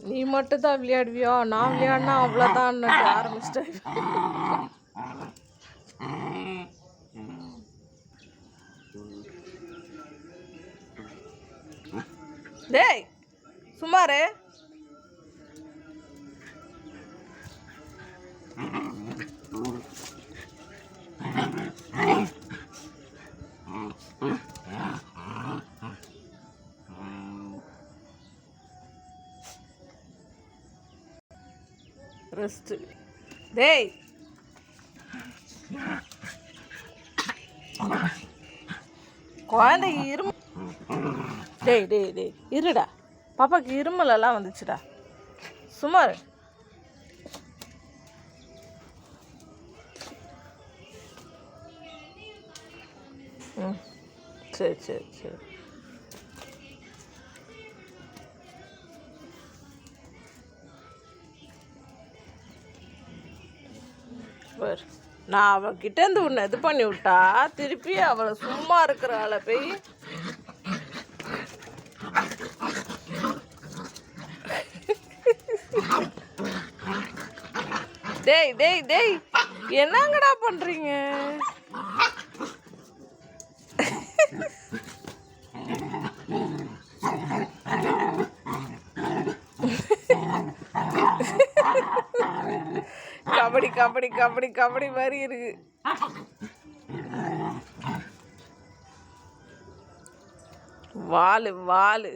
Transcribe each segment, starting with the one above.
நீ மட்டும் தான் விளையாடுவியோ? நான் விளையாடினா அவ்வளோதான் ஆரம்பிச்சிட்டேன். டேய் சுமார் ரெஸ்ட்டு டேய் குழந்தைக்கு இரும டேய் டேய் டேய் இருடா. பாப்பாக்கு இருமலெல்லாம் வந்துச்சுடா. சுமார் ம். சரி சரி சரி. பார். நான் அவகிட்டேருந்து உன்னை இது பண்ணி விட்டா திருப்பி அவளை சும்மா இருக்கிற போய் டேய் டேய் டேய் என்னங்கடா பண்றீங்க? கபடி கபடி கபடி கபடி மாதிரி இருக்கு. வாலு வாலு.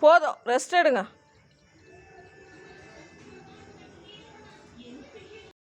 போதும் ரெஸ்ட் எடுங்க.